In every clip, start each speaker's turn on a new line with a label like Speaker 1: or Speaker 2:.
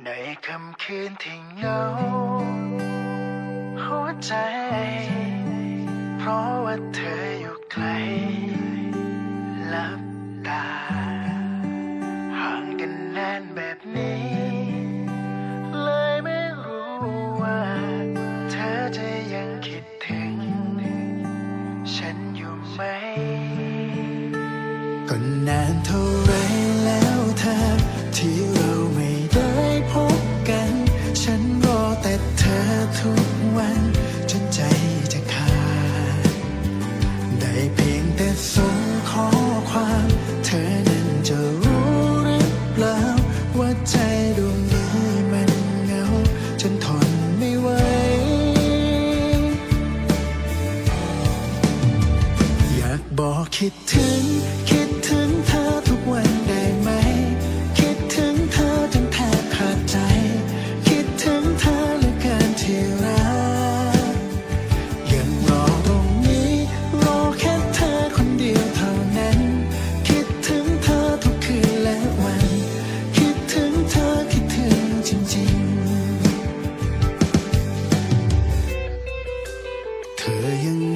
Speaker 1: ในคำคืนที่เหงา หัวใจ เพราะว่าเธออยู่ไกลหลับตา ห่างกันนานแบบนี้ เลยไม่รู้ว่า เธอจะยังคิดถึง ฉันอยู่ไหมก็นานเท่าไรแล้วเธอที่เรา ว่าใจดวงนี้มันเหงาฉันทนไม่ไหว อยากบอกคิดถึง yang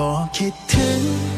Speaker 1: บอกคิดถึง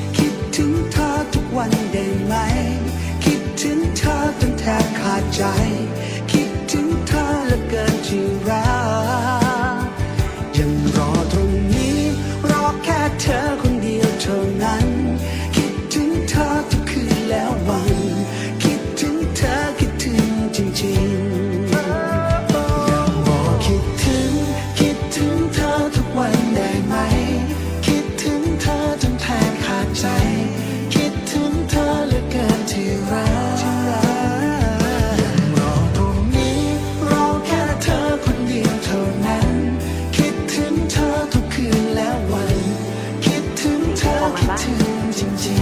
Speaker 2: วันได้ไหม คิดถึงเธอจนแทบขาดใจ คิดถึงเธอเหลือเกินที่รัก
Speaker 1: 请静静